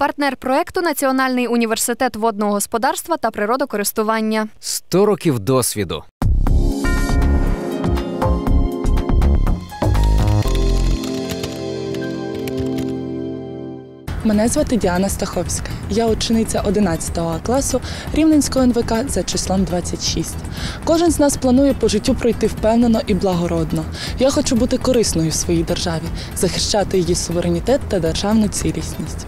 Партнер проекту Національний університет водного господарства та природокористування. 100 років досвіду. Мене звати Діана Стаховська. Я учениця 11 класу Рівненського НВК за числом 26. Кожен з нас планує по життю пройти впевнено і благородно. Я хочу бути корисною в своїй державі, захищати її суверенітет та державну цілісність.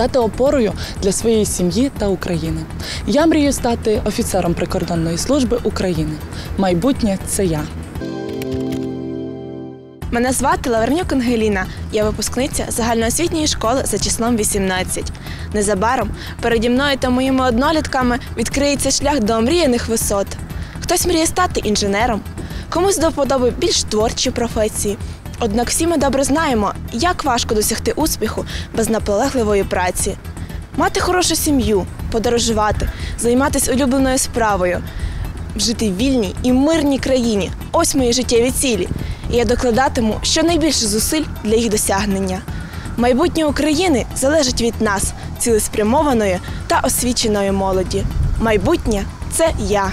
Стати опорою для своєї сім'ї та України. Я мрію стати офіцером прикордонної служби України. Майбутнє це я. Мене звати Лавренюк Ангеліна. Я випускниця загальноосвітньої школи за числом 18. Незабаром переді мною та моїми однолітками відкриється шлях до омріяних висот. Хтось мріє стати інженером, комусь до вподоби більш творчі професії. Однак всі ми добре знаємо, як важко досягти успіху без наполегливої праці. Мати хорошу сім'ю, подорожувати, займатися улюбленою справою, жити в вільній і мирній країні ось мої життєві цілі. І я докладатиму щонайбільше зусиль для їх досягнення. Майбутнє України залежить від нас, цілеспрямованої та освіченої молоді. Майбутнє це я.